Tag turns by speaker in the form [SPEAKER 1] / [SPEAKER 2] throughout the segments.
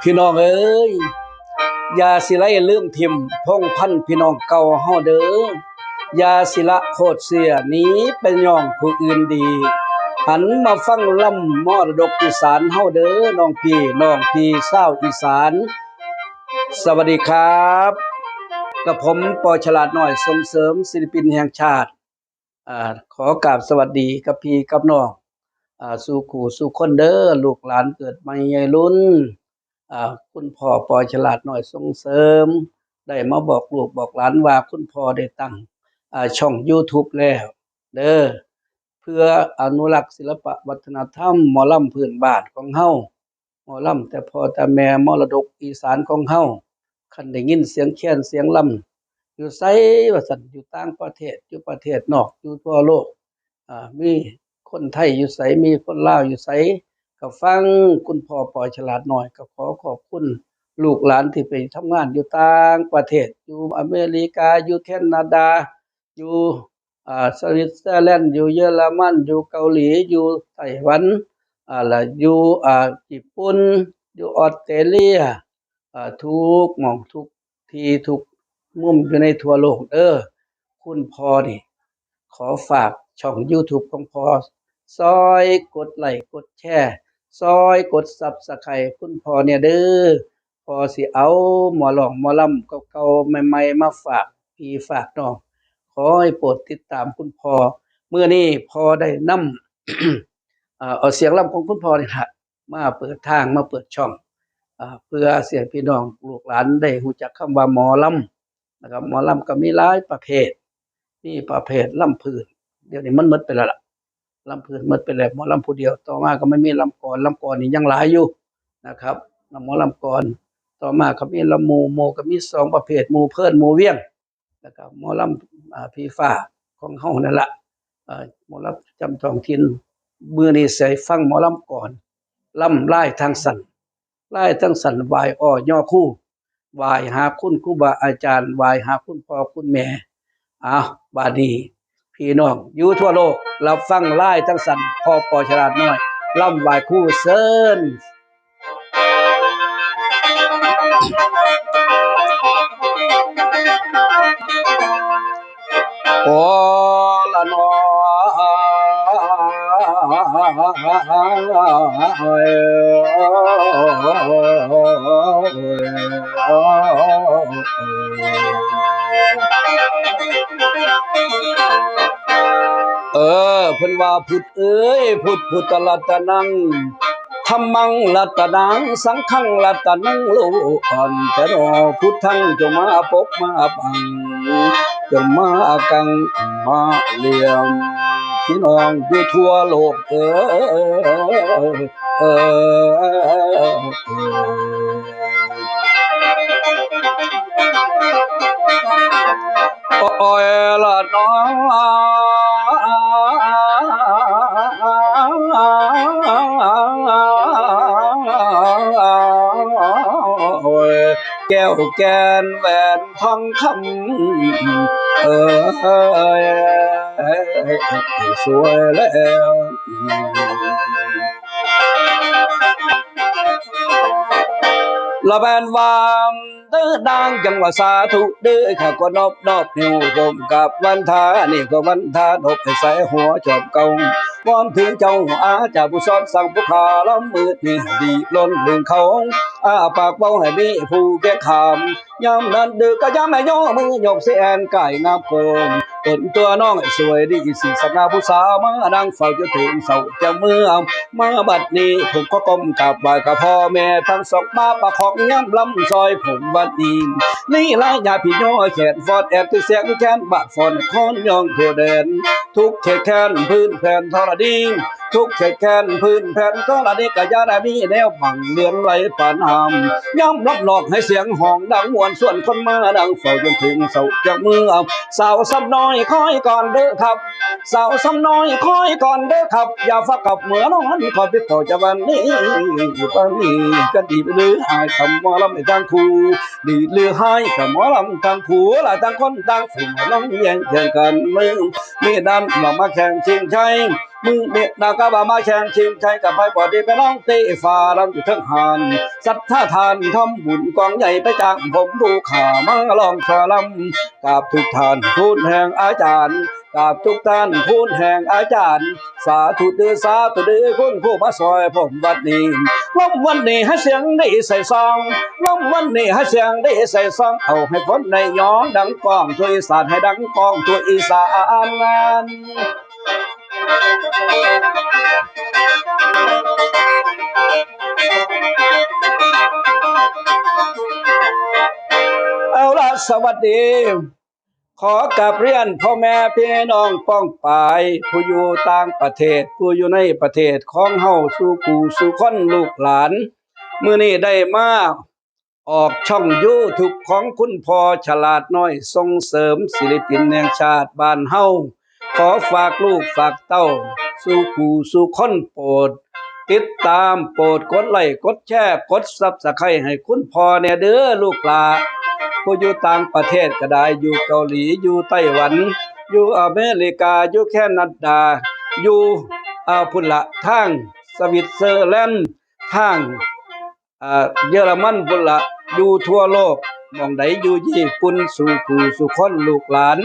[SPEAKER 1] พี่น้องเอ้ยอย่าสิไล่ลืมทิมพงพันพี่น้องเก่าเฮาเด้ออย่าสิละโคตรเสียหนี้เป็นย่องผู้อื่นดี หันมาฟังลำมรดกอีสานเฮาเด้อน้องพี่น้องพี่ชาอีสาน สวัสดีครับ กับผมปอฉลาดหน่อยส่งเสริมศิลปินแห่งชาติ ขอกราบสวัสดีกับพี่กับน้องอสู่ขู่สู่คนเด้อลูกหลานเกิดใหม่ใหญ่รุ่นคุณพ่อปอฉลาดหน่อยส่งเสริม ได้มาบอกลูกบอกหลานว่าคุณพ่อได้ตั้งช่อง YouTube แล้ว เด้อเพื่ออนุรักษ์ศิลปะวัฒนธรรมหมอลำพื้นบ้านของเฮาหมอลำแต่พอแต่แม่มรดกอีสานของเฮาคันได้ยินเสียงแค้นเสียงลำ อยู่ไสว่าซั่นอยู่ต่างประเทศอยู่ประเทศนอกอยู่ทั่วโลกอ่ามีคนไทยอยู่ไสมีคนลาวอยู่ไสก็ฟังคุณพ่อปล่อยฉลาดหน่อยก็ขอขอบคุณลูกหลานที่ไปทำงานอยู่ต่างประเทศ อยู่อเมริกาอยู่แคนาดา อยู่อ่าสวิตเซอร์แลนด์อยู่เยอรมันอยู่เกาหลีอยู่ไต้หวันอ่าละอยู่อ่าญี่ปุ่นอยู่ออสเตรเลียอ่าทุกหม่องทุกที่ทุก มุมอยู่ในทั่วโลกเด้อคุณพอนี่ขอฝากช่อง YouTube ของพอซอยกดไลค์กดแชร์ซอยกด Subscribe คุณพอเนี่ยเด้อพอสิเอาหมอหลองหมอลำเก่าๆใหม่ ๆ มาฝากพี่ฝากน้องขอให้โปรดติดตามคุณพอเมื่อนี้พอได้นำอ่าเอาเสียงลำของคุณพ่อนี่ละมาเปิดทางมาเปิดช่องอเพื่อเสียงพี่น้องลูกหลานได้รู้จักคำว่าหมอลำ นะครับหมอลำก็มีหลายประเภทนี่ประเภทลำพื้นเดี๋ยวนี้มันมดไปแล้วล่ะลำพื้นมดไปแล้วหมอลำผู้เดียว ต่อมาก็ไม่มีลำกรลำกรนี่ยังหลายอยู่นะครับหมอลำกรต่อมาก็มีลำหมูหมูก็มีสองประเภทหมูเพิ่นมูเวียงนะครับหมอลำอ่าพี่ฟ้าของเฮานั่นละหมอลำจำทองถิ่นมื้อนี้ใส่ฟังหมอลำก่อนลำไลายทางสั่นลายทางสันวายอ้อย่อคู่ วายหาคุณครูบาอาจารย์วายหาคุณพ่อคุณแม่อ้าวบาดนี้พี่น้องอยู่ทั่วโลกรับฟังไล่ทั้งสันพอปอฉลาดน้อยล่ำวายคู่เซินโอ้ เออเพิ่นว่าพุทธเอ้ยพุทธพุทธรัตนัง ธรรมังรัตนังสังฆังรัตนังโลอันแต่รอพุทธังจงมาปกมาปังจงมากังมาเลียมพี่น้องอยู่ทั่วโลกเออเออโอ้ยละน้อง แก้วแกนแหวนทองคำเออสวยแล้วละแบนวามเด้อดังจังว่าสาธุเด้อข้าก็นอบนอบอยู่ผมกับวันทานี่ก็วันทานบใส่หัวจอบเก่าวอนถึงเจ้าอาจาผู้สอนสั่งผู้ขาล้ำมือนี่ดีล้นเรื่องเขา อาปากเป้าให้มีผู้แก่ขามยามนั้นดึกก็ยามแม่ย่อมือยกเสียนไก่งามโกมต้นตัวน้องสวยดีสีสันาผู้สาวมานั่งเฝ้าจนถึงเสาจะเมื่อมาบัดนี้ผมก็ก้มกราบไหว้กับพ่อแม่ทั้งสองมาประคองย่ำลำซอยผมบัดนี้นี่ลายญาพี่น้อยแขนฟอดแอดที่เสียงแขนบาดฟอนคอนยองทั่วแดนทุกเขตแค้นพื้นแผ่นทรดีทุกเขตแค้นพื้นแผ่นก็ละนี้ก็อยาได้มีแนวบังเลือนไหลปานหามย่อมรับหลอกให้เสียงห้องดังมวนส่วนคนมาดังเฝ้าจนถึงเสาจากมือเอาสาวซ้ำน้อยคอยก่อนเด้อครับสาวซ้ำน้อยคอยก่อนเด้อครับอย่าฟักกับเหมือนนอนขอพิต่อจะวันนี้วันนี้ก็ดีไปหรืออายคำหมอลำในทางครูดีหรือห้กับหมอลำทางผัวหลายต่างคนต่างฝืนลองแย่งแข่งกันมือมีดันมามาแข่งชิงชัย มือเด็กดาวก็บามาแข่งชิงชัยกับไปบอดีไปน้องเตะฟ้าลำอยู่ทั้งหันสัทธาทานทำบุญกองใหญ่ไปจางผมดูขามาลองชอลำกับทุกท่านทูตแห่งอาจารย์กับทุกท่านพูดแห่งอาจารย์ สาธุเดือสาธุเดือคุณผู้มาซอยผมวัดนี้ล้มวันนี้ให้เสียงได้ใส่ซองล้มวันนี้ให้เสียงได้ใส่ซองเอาให้พ้นในย้อนดังกองช่วยสานให้ดังกองตัวอีสานงาน เอาละสวัสดี ขอกลับเรียนพ่อแม่พี่น้องป้องปาย ผู้อยู่ต่างประเทศ ผู้อยู่ในประเทศของเฮาสู่กูสู่คนลูกหลานเมื้อนี้ได้มาออกช่องยูทูบของคุณพ่อฉลาดน้อยส่งเสริมศิลปินแห่งชาติบ้านเฮา ขอฝากลูกฝากเต้า สู่กูสู่คนโปรด ติดตามโปรดกดไลค์กดแชร์กดซับสไครต์ให้คุณพ่อแน่เด้อลูกหลาผู้อยู่ต่างประเทศก็ได้อยู่เกาหลีอยู่ไต้หวัน อยู่อเมริกาอยู่แคนาดา อยู่อาพุ่นละทางสวิตเซอร์แลนด์ทางเยอรมันพุ่นละอยู่ทั่วโลกมองใดอยู่ญี่ปุ่นสู่ผู้สู่คนลูกหลาน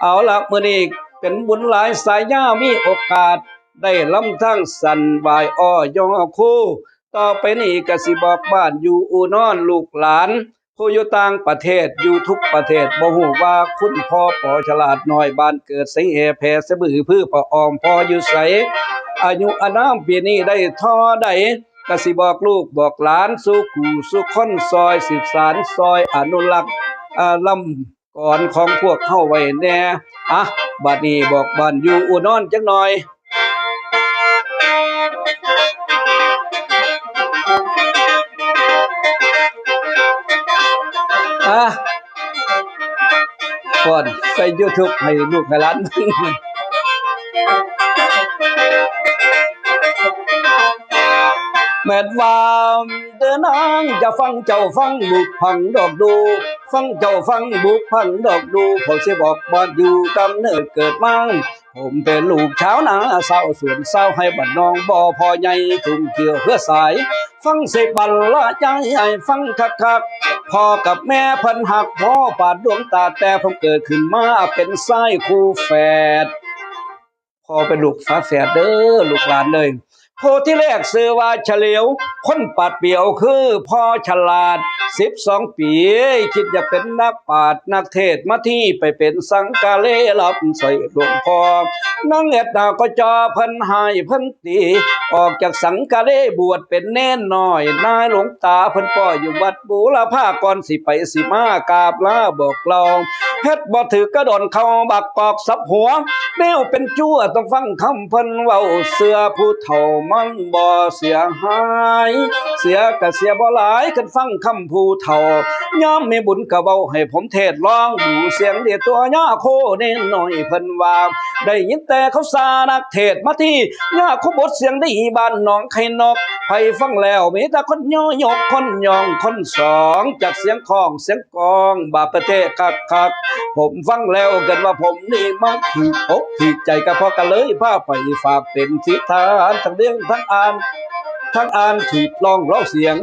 [SPEAKER 1] เอาละเมื้อนี้ เป็นบุญหลายสายยามีโอกาส ได้ลำทั้งสันบายอ้อยอคู่ต่อไปนี้กสิบอกบ้านอยู่อูนอนลูกหลานผู้อยู่ต่างประเทศอยู่ทุกประเทศบ่ฮู้ว่าคุณพ่อปอฉลาดน้อยบ้านเกิดไสแหแพสบือพือปะออมพออยู่ไสอายุอานามปีนี้ได้ท่อใดกสิบอกลูกบอกหลานสู่กูสู่คนซอยสืบสานซอยอนุรักษ์อ่าลำ ก่อนของพวกเฮาไว้แน่อะบัดนี้บอกบ้านอยู่อูนอนจักหน่อยอะก่อนใส่ YouTube ให้ลูกให้หลานแม่นว่าเดินนางจะฟังเจ้าฟังบุกพังดอกดู ฟังเจ้าฟังบุกพังดอกดูเขาสิบอกบ้านอยู่กำเนิดเกิดมาผมเป็นลูกชาวนาสาวสวนสาวให้บัดน้องบ่อพอใหญ่ทุ่งเกี่ยวเพื่อสาย ฟังเสบัลละใจให้ฟังคักๆพ่อกับแม่พันหักพ่อปาดดวงตาแต่ผมเกิดขึ้นมาเป็นไส้คู่แฝดพ่อเป็นลูกฝาแฝดเด้อลูกหลานเลย โพที่แรกเสือว่าเฉลียว คนปัดเปียวคือพ่อฉลาดสิบสองปี คิดจะเป็นนักปาดนักเทศมาที่ไปเป็นสังกาเลรับใส่หลวงพ่อนั่งเอ็ดดาวก็จอพันหายพันตี ออกจากสังกาเลบวชเป็นเน่นหน้อย นายหลวงตาพิ่นป่ออยู่วัดบูรพาก่อนสิไปสิมากาบลาบอกเราเฮ็ดบ่ถือกระโดนเข้าบักกอกสับหัวแนวเป็นจั่วต้องฟังคำพิ่นเว้าเสือผู้เฒ่ามันบ่เสียหาย เสียก็เสียบ่หลายคันฟังคำผู้เฒ่ายามมีบุญก็เว้าให้ผมเทศน์ลองดูเสียงเดียวตัวย่าโคเน้นหน่อยเพิ่นว่า ได้ยินแต่เขาสานักเทศมาที่ย่าคุบทเสียงไดีบ้านหนองไข่นกไผฟังแล้วมีแต่คนย่อยกคนยองคนสองจากเสียงของเสียงกองบาประเทศคักคักผมฟังแล้วกันว่าผมนี่มักถูกอกถูกใจก็พอกันเลยพาไปฝากเป็นทิทานทั้งเรื่องทั้งอ่านทั้งอ่านถีบลองร้องเสียง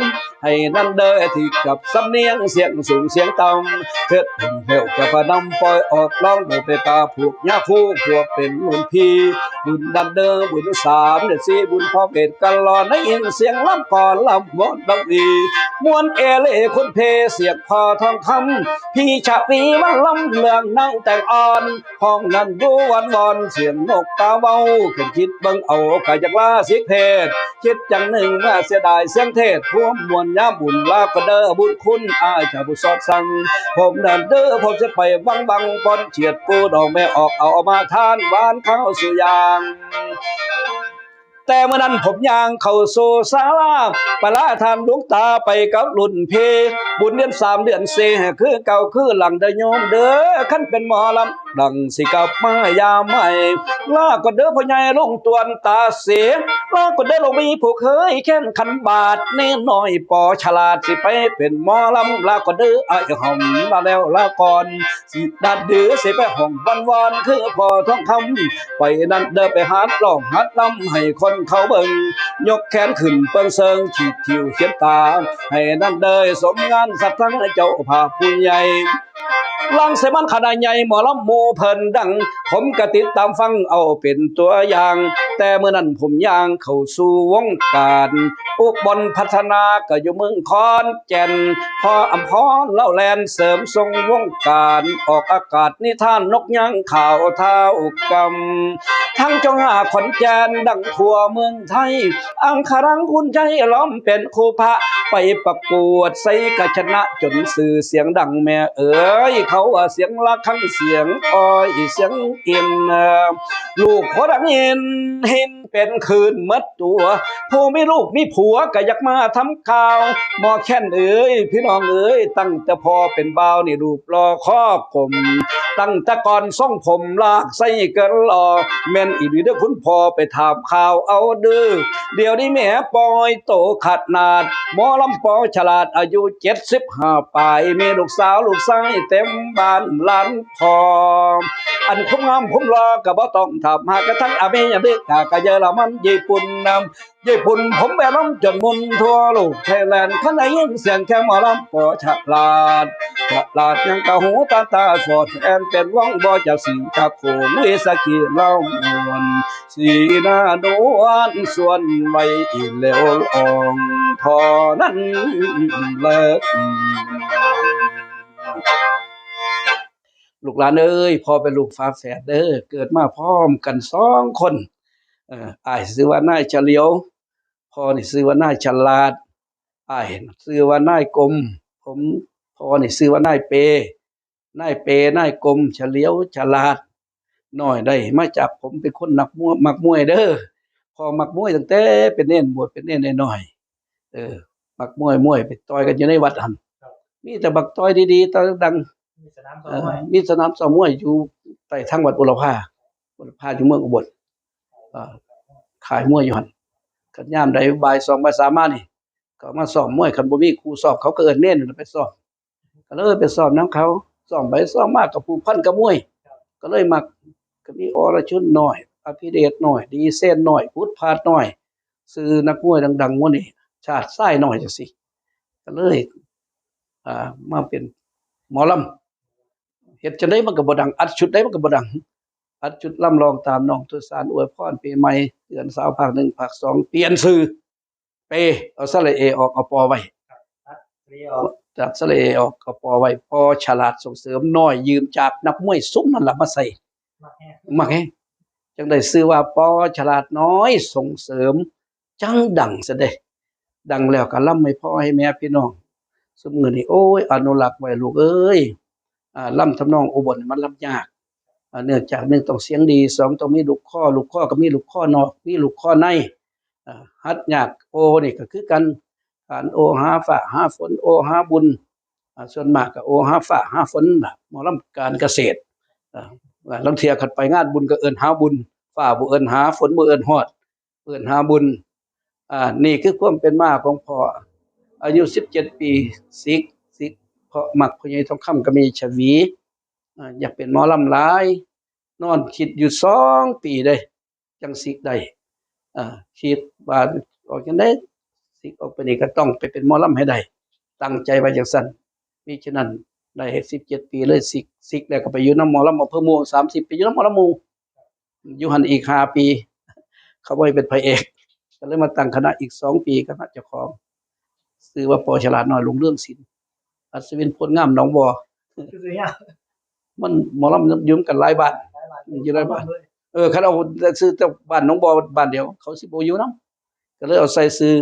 [SPEAKER 1] ให้นั่นเด้อที่กับสำเนียงเสียงสูงเสียงต่ำเทิดถึงเหวจะพนำปล่อยออกร้องโดยไปตาผูกยาคู่พวกเป็นรุ่นพี่บุญดันเด้อบุญสามเดือสี่บุญพ่อเบ็ดกันรอในยินเสียงลำก่อนลำวอดดังดี มวนเอเล่คนเพเสียงพอทองคำพี่ชะวีมันลำเลืองนั่งแต่งอ่อน ห้องนั้นดูวันวอนเสียงนกตาเบาขึ้นคิดเบิ่งเอากะจากลาสิกเพศคิดจังหนึ่งว่าเสียดายเสียงเทศพวมมวลยาบุญลาก็เด้อบุญคุณอายจะบุสอดสั่งผมนั่นเด้อผมจะไปวังบังปอนเฉียดปูดอกแม่ออกเอามาทานหวานข้าวสุยาง แต่เมื่อนั้นผมยางเข้าโซซาลาปลาทานลวงตาไปกับรุ่นเพ บุญเดือนสามเดือนเซคือเก่าคือหลังเดอโยมเด้อขั้นเป็นหมอลำดังสิกลับมายาใหม่ลาก็เด้อพ่อใหญ่ลงตวนตาเสียลาก็เด้อลงมีผู้เคยแค้นขันบาทเน่น้อยปอฉลาดสิไปเป็นหมอลำลาก็เด้อไอ้หอมลาแล้วลาก่อนสิดัดเดือสิไปห้องวันวานคือพอท้องคำไปนั่นเด้อไปหาร้องหัดลำให้คนเขาเบิ่งยกแขนขึ้นเปิ้งเซิงฉีดทิวเขียนตา ให้นั่นเดยสมงานสัตว์ทั้งเจ้าภาผู้ใหญ่ลังเสมันขนาดใหญ่หมอลำโมเพิ่นดัง ผมก็ติดตามฟังเอาเป็นตัวอย่าง แต่เมื่อนั้นผมย่างเข้าสู่วงการอุบลพัฒนาก็อยู่เมืองคอนแก่นพออำพรเล่าแลนเสริมทรงวงการออกอากาศนิทานนกยังข่าวเท้ากำทั้งจงหาขอนแก่นดังทั่วเมืองไทย อังคารังคุณใจล้อมเป็นครูพระไปประกวดใส่กชนะจนสื่อเสียงดังแม่เอ๋ยเขาเสียงละคังเสียงอ้อยเสียงอินเอ่อลูกพอดังเห็นเห็นเป็นคืนมัดตัวผู้ไมีลูกมีผัวก็อยากมาทำข่าวมอแค้นเอ๋ยพี่น้องเอ๋ยตั้งแต่พอเป็นบ่าวนี่รูปรอครอบผมตั้งแต่ก่อนส่งผมลากใส่กันหลอแม่นอีหลีเด้อคุณพ่อไปถามข่าวเอาเด้อเดี๋ยวนี้แม่ปอยโตขัดนาดหมอลำปอฉลาดอายุ75ปลายมีลูกสาวลูกชายเต็มบ้านหลานพออันคุ้มงามคุ้มรอกับ่ต้องถามหากระทั่งอเมริกากะเยอรมันญี่ปุ่นนำ ญี่ปุ่นผมไปล้ำจนมุนทั่วโลกไทยแลนด์ท่านได้ยินเสียงแค่หมอลำปอฉลาดฉลาดยังกะหูตาตาสอดแอนเป็นว่องบ่จ้าสิงตะโขงเวสกีเล่ามวนสีหน้านวลส่วนไว้อีเลวอ่องทอนั้นเลิกลูกหลานเอ้ยพอเป็นลูกฟ้าแฝดเด้อเกิดมาพร้อมกันสองคนเอ่ออ้ายชื่อว่านายเฉลียว พ่อนี่ชื่อว่านายฉลาดอ้ายชื่อว่านายกลม ผมพ่อนี่ชื่อว่านายเปนายเปนายกลมเฉลียวฉลาดน้อยได้มาจากผมเป็นคนนักมวยมักมวยเด้อพ่อมักมวยตั้งแต่เป็นเน้นบวชเป็นเน้นน้อยๆเออมักมวยมวยไปต่อยกันอยู่ในวัดหั่นมีแต่บักต่อยดีๆตอนดัง
[SPEAKER 2] มีสนาม
[SPEAKER 1] ๆ
[SPEAKER 2] ซ้อ
[SPEAKER 1] เอ่
[SPEAKER 2] ม
[SPEAKER 1] อ
[SPEAKER 2] ไว้
[SPEAKER 1] มีสนามซ้อมมวยอยู่ใต้ทางวัดบุรพาบุรพาอยู่เมืองอุบลเอ่อขายมวยอยู่หั่น กันยามใดบ่ายสองบ่ายสามมานี่ก็มาซ้อมมวยคันบ่มีครูสอบเขาก็เอิ้นเน้นไปซ้อมก็เลยไปซ้อมนํเขาซ้อมไปซ้อมมาก็ผูพันกับมวย ก็เลยมักก็มีอรชุนน้อยอภิเดชหน้อย ดีเซนหน้อยพุทธพาดหน้อย ซื้อนักมวยดังๆหมู่นี่ชาติทรายน้อยจังซี่ก็เลยอ่ามาเป็นหมอลำเฮ็ดจังได๋มันก็บ่ดังอัดชุดใดมันก็บ่ดัง อัดจุดล่ำลองตามน้องทุสารอวยพรปีใหม่เดือนสาวภาคหนึ่งภาคสองเปลี่ยนชื่อเปเอาสระเอออกเอาปอไว้จากสระเอออกเอาปอไว้พอฉลาดส่งเสริมน้อยยืมจากนักมวยซุ้มนั่นแหละมาใส่
[SPEAKER 2] มากแห้ง
[SPEAKER 1] มักแฮจังได้ชื่อว่าปอฉลาดน้อยส่งเสริม จังดังซะเด้ดังแล้วก็ล่ำให้พ่อให้แม่พี่น้องสมเงินนี่โอ้ยอนุรักษ์ไว้ลูกเอ้ยอ่าล่ำทำนองอุบลมันล่ำยาก เนื่องจากหนึ่งต้องเสียงดีสองต้องมีลูกข้อลูกข้อก็มีลูกข้อนอกมีลูกข้อในฮัดยากโอนี่ก็คือกันการโอหาฝ่าหาฝนโอหาบุญส่วนมากก็โอหาฝ่าหาฝนน่ะหมอลำการเกษตรอ่าว่าลางเทียขัดไปงานบุญก็เอินหาบุญฝ่าบ่เอินหาฝนบ่เอินฮอดเอินหาบุญอ่านี่คือความเป็นมาของพ่ออายุ17ปีสิกสิกเพราะหมักพญายทองคำก็มีชวี อยากเป็นหมอลำหลาย นอนคิดอยู่สองปีได้ จังสิได้คิดว่าออกจังได๋สิออกไปนี่ก็ต้องไปเป็นหมอลำให้ได้ ตั้งใจไว้จังซั่นมิฉะนั้นได้17ปีเลยสิสิแล้วก็ไปอยู่น้ำหมอลำอำเภอม่วง30ปีอยู่น้ำหมอลำมูอยู่หันอีกห้าปี เขาบ่ให้เป็นพระเอกก็เลยมาตั้งคณะอีกสองปีคณะเจ้าของชื่อว่าปอฉลาดน้อยลุงเรื่องศิลป์อัศวินพลงามหนองบัว
[SPEAKER 2] คือ
[SPEAKER 1] มันหมอลำยืมกันหลายบ้านอยู่ในบ้านเออคันเอาแต่ซื้อแต่บ้านหน้องบอบ้านเดียว เขาสิบ่อยู่นํก็เลยเอาใส่ซื้อ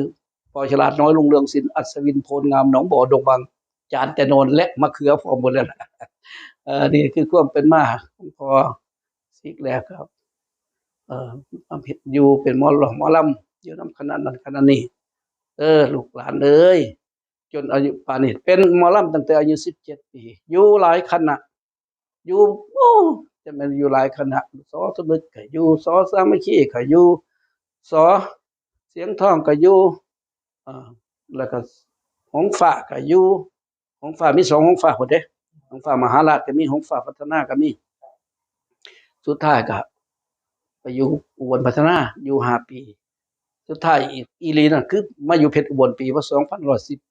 [SPEAKER 1] ปอฉลาดน้อยลุงเรืองศิลป์อัศวินโพลงามหนองบ่อดงบังจานแต่โนนและมะเขือพร้อมหมดแล้วล่ะเออนี่คือความเป็นมาของพอสิกแล้วครับ เออมาผิดอยู่เป็นหมอหลอหมอลำอยู่นํคณะนั้นคณะนี้ เออ ลูกหลานเอ้ยจนอายุป่านนี้เป็นหมอลำตั้งแต่อายุ17ปีอยู่หลายคณะ อยู่โอ้จะม่นอยู่หลายคณะสอสมึกก็อยู่สอสามัคคีก็อยู่สอเสียงทองก็อยู่อ่าแล้วก็หงส์ฟ้าก็อยู่หงส์ฟ้ามีสองหงส์ฟ้าพุ่นเด้หงส์ฟ้ามหาราชก็มีหงส์ฟ้าพัฒนาก็มี สุดท้ายก็ไปอยู่อุบลพัฒนาอยู่ห้าปี สุดท้ายอีอีหลีนั่นคือมาอยู่เพชรอุบลปีพศ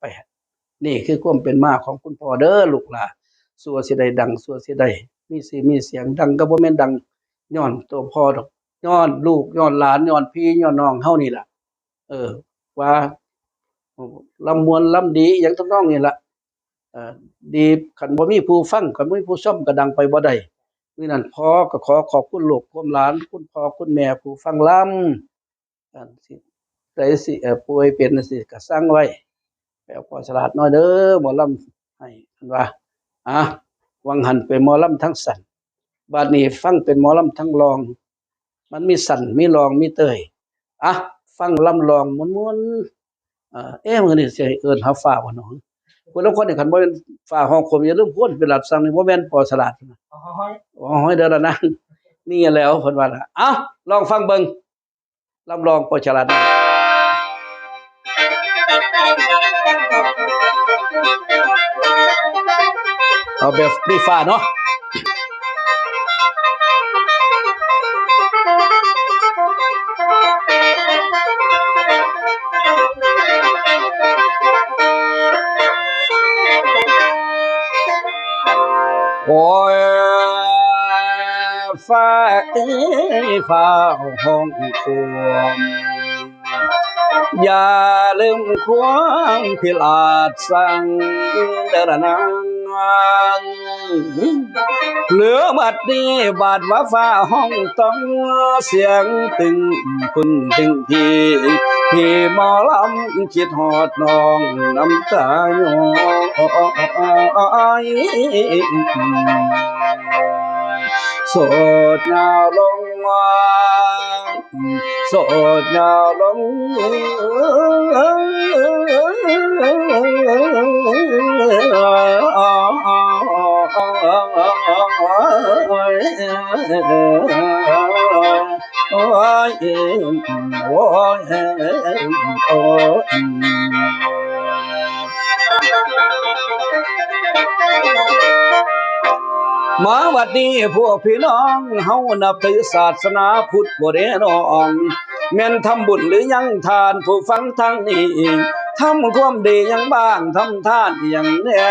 [SPEAKER 1] 2518นี่คือความเป็นมาของคุณพ่อเด้อลูกหลาน สัวสิได้ดังสัวสิได้มีสิมีเสียงดังก็บ่แม่นดังย้อนตัวพ่อดอกย้อนลูกย้อนหลานย้อนพี่ย้อนน้องเฮานี่ล่ะ เออ ว่าลำมวนลำดีอหยังทำนองนี่ล่ะเออดีคันบ่มีผู้ฟังคันบ่มีผู้ชมก็ดังไปบ่ได้มื้อนั้นพ่อก็ขอขอบคุณลูกคุณหลาน คุณพ่อคุณแม่ผู้ฟังลำอันสิได้สิเออป่วยเป็นจั่งซี้ก็สั่งไว้ไปเอาพอฉลาดน้อยเด้อหมอลำให้เพิ่นว่า อะวังหันเป็นหมอลำทั้งสั่นบัดนี้ฟังเป็นหมอลำทั้งรอง มันมีสั่นมีรองมีเตยอะฟังลำลองม่วนๆอ่าเอ๊ะมื้อนี้สิให้เอิ้นหาฟ้าบ่เนาะคนละคนนี่คันบ่เป็นฟ้าห้องคมอย่าลืมพูดเป็นหลัดสั่งนี่บ่แม่นปอสลัดนะ
[SPEAKER 2] อ๋อห้อย
[SPEAKER 1] อ๋อให้เด้อละนะนี่แหล้วเพิ่นว่าล่ะเอ้าลองฟังเบิ่งรับรองปอฉลาดนะ เอาแบบมีฟ้าเนาะโอ้ยฟ้าเอ้ยฟ้าห้องควมอย่าลืมความพิลาดสั่งเดอระนางเหลือบัดนี้บาดว่าฟ้าห้องต้องเสียงตึงพึ่งถึงพี่พี่หมอลำคิดหอดน้องน้ำตาย้อยสดยาวลงมา โสดยาว มาวัดนี้พวกพี่น้องเฮานับถือศาสนาพุทธบ่ได้น้อง แม่นทำบุญหรือยังทานผู้ฟังทางนี้ ทำความดียังบ้างทำทานอหยังแน่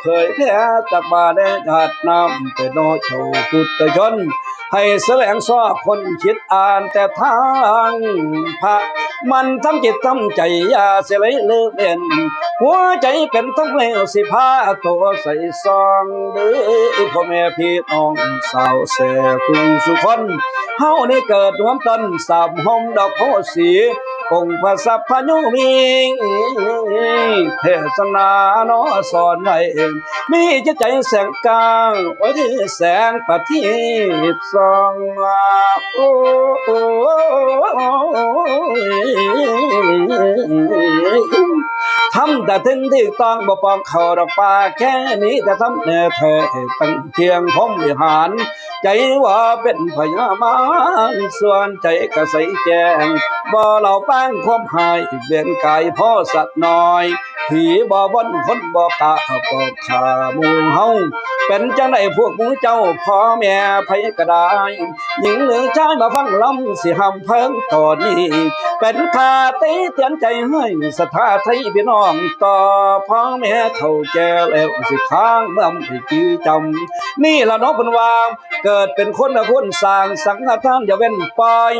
[SPEAKER 1] เผยแผ่จากบาได้จัดนำไปโนโชพุทธชน ให้แสวงสอบคนคิดอ่านแต่ทางพระมันทำจิตทำใจอย่าเสลยเลิกเล่นหัวใจเป็นทั้งเลวสิพาตัวใส่ซองเด้อพ่อแม่พี่น้องสาวแส่คุสุคนเฮาได้เกิดรวมต้นสามหอมดอกโพสี องค์พระสัพพยุมีเทศนานาะสอนไว้มีจิตใจแสงกลางไว้ที่แสงประทีปส่องโอ้โอทำแต่ถึงที่ต้องบ่ปองเขาดอกปลาแค่นี้แต่ทำเนเธอตั้งเทียงพงวิหาร ใจว่าเป็นพญามารส่วนใจก็ใสแจ้งบ่เหล่าแป้งความหายเวียนกายพ่อสัตว์น้อย ผีบ่บนคนบ่กะบ่ขามูเฮาเป็นจังไดพวกมูเจ้าพ่อแม่ไผก็ได้หญิงหรือชายมาฟังลำสิหำเพิ่งตอนนี้ เป็นคาตีเตือนใจให้ศรัทธาไทยพี่น้องต่อพ่อแม่เฒ่าแก่แล้วสิค้างเมื่อให้จื้อจำนี่ละเนาะเพิ่นว่าเกิดเป็นคนละคนสร้างสังฆทานอย่าเว้นปล่อย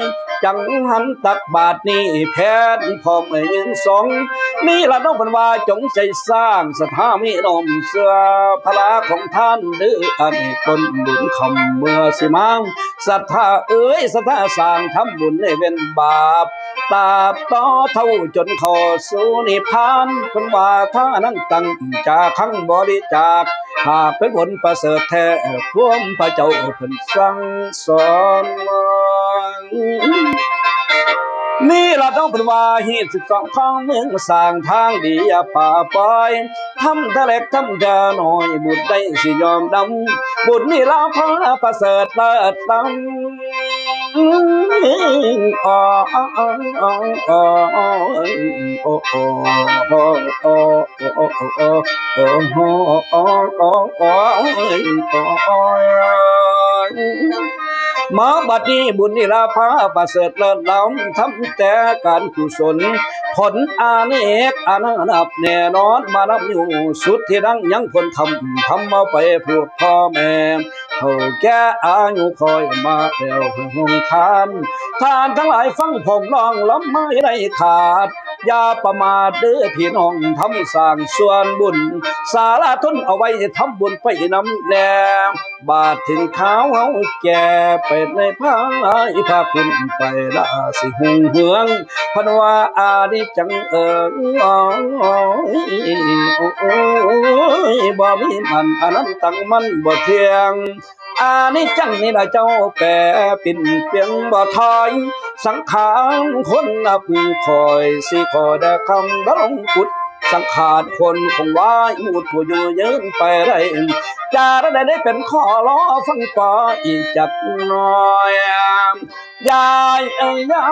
[SPEAKER 1] จังหันตักบาทนี้แพทย์พร้อมให้ยืนสองนี่ละน้องพิ่นว่าจงใจสร้างสถามีนมเสื้อพระของท่านเด้ออันนี้คนบุญคำเมื่อสิมาศรัทธาเอ้ยศรัทธาสร้างทำบุญให้เป็นบาปตาบต่อเท่าจนขอสู่นิพพานคนว่าถ้านั้นตั้งจากขังบริจาคหากเป็นผลประเสริฐแท้พวมพระเจ้าเพิ่นสั่งสอนนี่เราต้องเป็นว่าฮีสิบสองของเมืองสร้างทางดีอย่าป่าปอยทำทะเล็กทำทะน้อยบุญได้สิยอมดำบุญนี่ลาพระประเสริฐเลิศลำ มาบัดนี้บุญนิราภาประเสริฐเลิศล้ำทำแต่การกุศล ผลอาเนกอานานับแน่นอนมานับอยู่สุดที่ดังยังคนทำทำมาไปพูดพ่อแม่ เท่าแก่อายุคอยมาแล้วหงทาน ทานทั้งหลายฟังผมลองล้ำไม่ได้ขาดอย่าประมาทเด้อพี่น้องทำสร้างส่วนบุญ สาราทุนเอาไว้ทำบุญไปน้ำแนมบาทถึงข้าวเฮาแก่ไปในพายพาคุณไปละสิหงเหืองพนว่าอาดิจังเอิงอ๋อยโอ้ยบ่มีมันอันนั้นตั้งมันบ่เที่ยง อานิจังนี่ละเจ้าแปรปิ่นเปียงบ่ทอยสังขารคนนับคอยสิขอได้คำดลงกุด สังขารคนคงว่ามูดผู้อยู่ยืนไปได้จาระได้ได้เป็นข้อล้อฟังป่ออีกจักหน่อยยายเอ้ยยา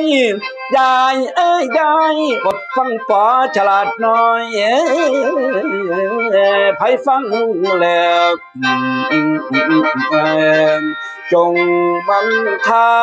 [SPEAKER 1] ยยายเอ้ยยายอดฟังป่อฉลาดน่อยเอ้ยไผฟังแล้ว อืมอืมอืมอืมจงมันทา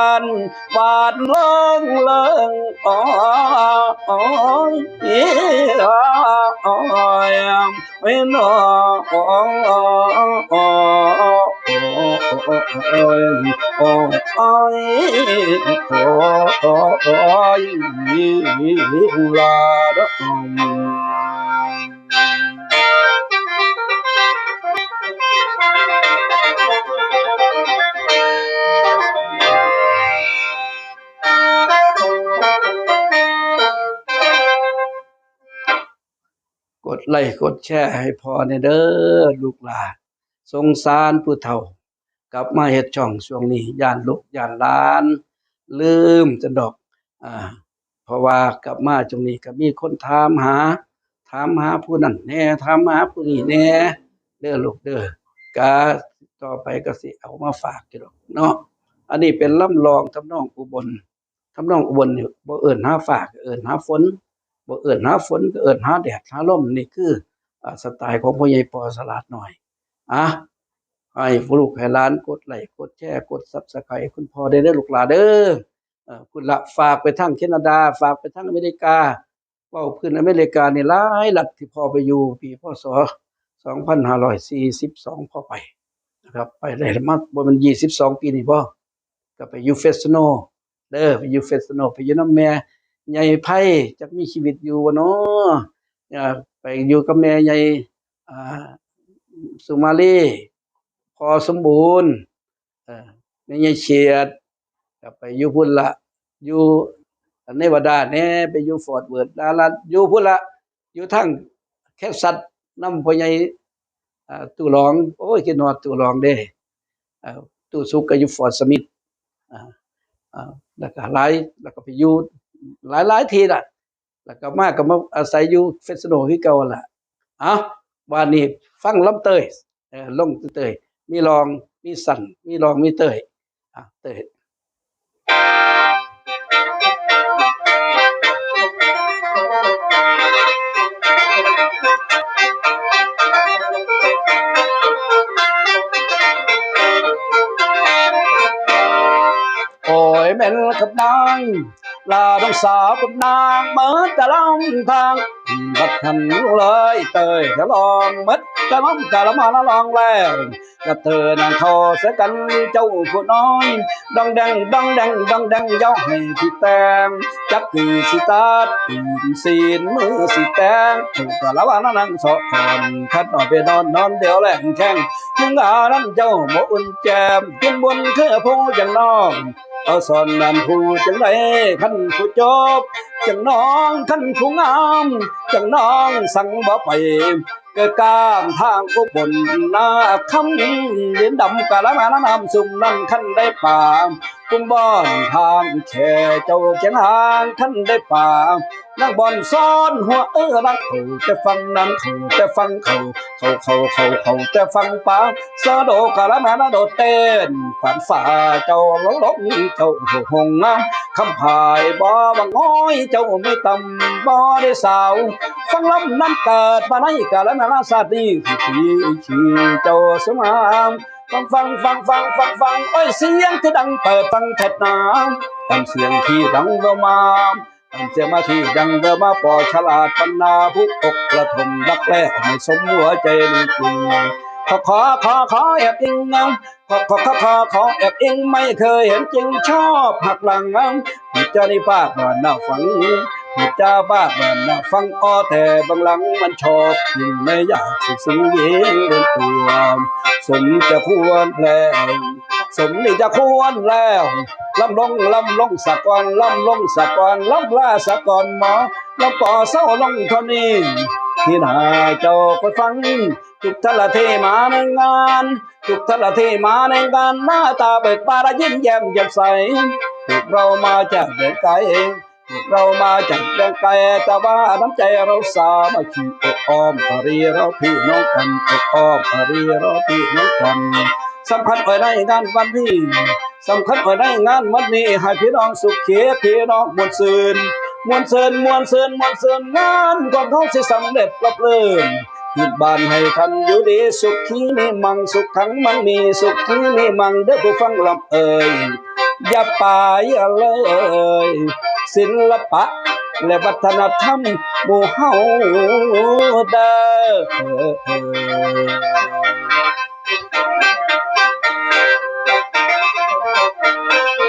[SPEAKER 1] ไลค์กดแชร์ให้พอในเด้อลูกหลานสงสารผู้เฒ่ากลับมาเฮ็ดช่องช่วงนี้ย่านลูกย่านหลาน ลืมจะดอกอ่าเพราะว่ากลับมาช่วงนี้ก็มีคนถามหา ถามหาผู้นั้นแน่ถามหาผู้นี้แน่เด้อลูกเด้อกาต่อไปก็สิเอามาฝากอยู่ดอกเนาะอันนี้เป็นลำลองทำนองอุบลทำนองอุบลเนี่ยบ่เอิ้นหาฝากเอิ้นหาฝน บ่เอิ้นหาฝนก็เอิ้นหาแดดหาลมนี่คือสไตล์ของพ่อใหญ่ปอสลัดหน่อยอะให้ลูกให้หลานกดไลค์กดแชร์กด Subscribe คุณพ่อได้เด้อลูกหลานเด้อคุณละฝากไปทางแคนาดา ฝากไปทางอเมริกาเว้าพื้นอเมริกานี่หลายรัฐที่พ่อไปอยู่ปีพศ2542พ่อไปนะครับ ไปได้มากบ่มัน22 ปีนี่บ่อก็ไปอยู่เฟสโนเด้อไปอยู่เฟสโนไปอยู่นำแม่ ใหญ่ไพ่จักมีชีวิตอยู่บ่เนาะไปอยู่กับแม่ใหญ่สุมาลีพอสมบูรณ์แม่ใหญ่เฉียดก็ไปอยู่พุ่นละอยู่เนวดาแหน่ไปอยู่ฟอร์ตเวิร์ธดาลัดอยู่พุ่นละอยู่ทั้งแคสัตนำพ่อใหญ่ตู่รองโอ้ยคิดฮอดตู่รองเด้อตู่สุกก็อยู่ฟอร์ตสมิธแล้วก็หลายแล้วก็ไปอยู่ หลายหลายทีละแล้วก็มากก็มาอาศัยอยู่เฟสโนคือเก่าล่ะอ้าวันนี้ฟังลำเตยเออลงเตยมีรองมีสั่นมีรองมีเตยอะเตยโอ้ยแม่นกับนางลาดองสาวกับนางเมื่อง là đông xà cũng đang mở ta long thang vật hành lời tời ta long mất ta long ta long mà nó long lèo ta từ nàng thò sẽ cắn châu của nói đông đăng đông đăng đông đăng giao hề thì tem chắc cứ si ta tìm xin mưa si tem thủ cả lão bà nó đang sợ còn khách ở về non non đều lẹn khen nhưng ở năm châu mỗi un chèm chung buôn khứa phố chẳng non เอาสอนนำผู้จังเลยขันผู้จบจังน้องขันผู้งามจังน้องสั่งบ่ไปเกิดกามทางกุบลนาคำเลียนดำกะละมานะนำสุ่มนั่งขันได้ปาม กุมบอนทางแค่เจ้าเขียงหางขันได้ป่านั่งบอนซ้อนหัวเออรักเขาแต่ฟังนั้นเขาแต่ฟังเขาเขาเขาเขาเขาแต่ฟังป่าสะโดกะละมาโดดเต้นฝันฝ่าเจ้าลงหลงเจ้าหงงาคำพายบ่บังง้อยเจ้าไม่ต่ำบ่ได้สาว ฟังลำน้ำเกิดมาในกาลนาลาสาดีที่ที่เจ้าสมาม ฟังฟังฟังฟังฟังฟังโอ้ยเสียงที่ดังเปิดฟังแทดน้ำตามเสียงที่ดังเบามาตามเสียงมาที่ดังเบามาปอฉลาดปัญนาผู้อกกระทมรักแรกไม่สมหัวใจนี่จริงขอขอขอขอแอบอิงน้ำขอขอขอขอขอแอบอิงไม่เคยเห็นจริงชอบหักหลังน้ำที่เจ้านี่ปากว่าน่าฟัง ที่เจ้าบ้ามันนะฟังอ้อแต่บางหลังมันชอบยิ่งไม่อยากสิสูงเย็นเดินตัวสมจะควรแล้วสมนี่จะควรแล้วลำลงลำลงสักก่อนลำลงสักก่อนลำลาสักก่อนหมอลำปอเศร้าลงเท่านี้ที่นาเจ้าไปฟังทุกทละเทมาในงานทุกทละเทมาในงานหน้าตาเบิกบานยิ้มแย้มแจ่มใสพวกเรามาจากเดินไกลเเรามาจากแดนไกลแต่ว่าน้ำใจเราสามัคคีอกอ้อมอารีเราพี่น้องกันอกอ้อมอารีเราพี่น้องกันสำคัญไว้ในงานวันนี้สำคัญไว้ในงานวันนี้ให้พี่น้องสุขเขีพี่น้องมวลซืนมวลซืนมวลซืนมวลซืนงานของเขาสิสำเร็จรับเลื่นคิดบ้านให้ท่านอยู่ดีสุขขีมีมังสุขขังมันมีสุขขีมีมังเด้อผู้ฟังลำเอ่ย อย่าไปเลย ศิลปะ และวัฒนธรรมหมู่เฮาเด้อ